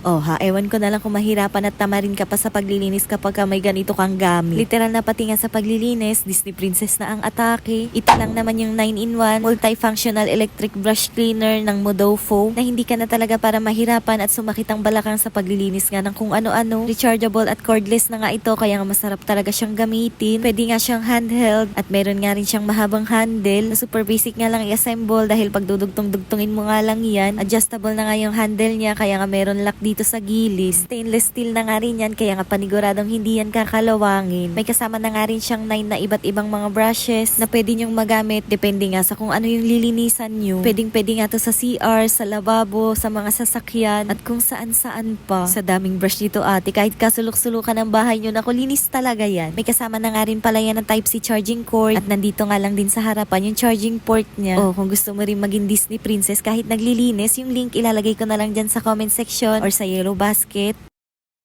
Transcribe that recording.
Oh ha, ewan ko na lang kung mahirapan at tamarin ka pa sa paglilinis kapag ka may ganito kang gamit. Literal na pati nga sa paglilinis, Disney Princess na ang atake. Ito lang naman yung 9-in-1 multifunctional electric brush cleaner ng Modofo na hindi ka na talaga para mahirapan at sumakit ang balakang sa paglilinis nga ng kung ano-ano. Rechargeable at cordless na nga ito kaya nga masarap talaga siyang gamitin. Pwede nga siyang handheld at meron nga rin siyang mahabang handle super basic nga lang i-assemble dahil pag dudugtong-dugtungin mo nga lang yan. Adjustable na nga yung handle niya kaya nga meron lock dito sa gilid. Stainless steel na nga rin yan kaya nga paniguradong hindi yan kakalawangin. May kasama na nga rin siyang 9 na iba't ibang mga brushes na pwede nyong magamit depende nga sa kung ano yung lilinisan nyo. Pwedeng pwede nga to sa CR, sa lababo, sa mga sasakyan at kung saan saan pa. Sa daming brush dito ate kahit kasulok-sulukan ng bahay nyo naku linis talaga yan. May kasama na nga rin pala yan ng Type-C charging cord at nandito nga lang din sa harapan yung charging port niya. Oh, kung gusto mo rin maging Disney princess kahit naglilinis, yung link ilalagay ko na lang dyan sa comment section or sa yellow basket.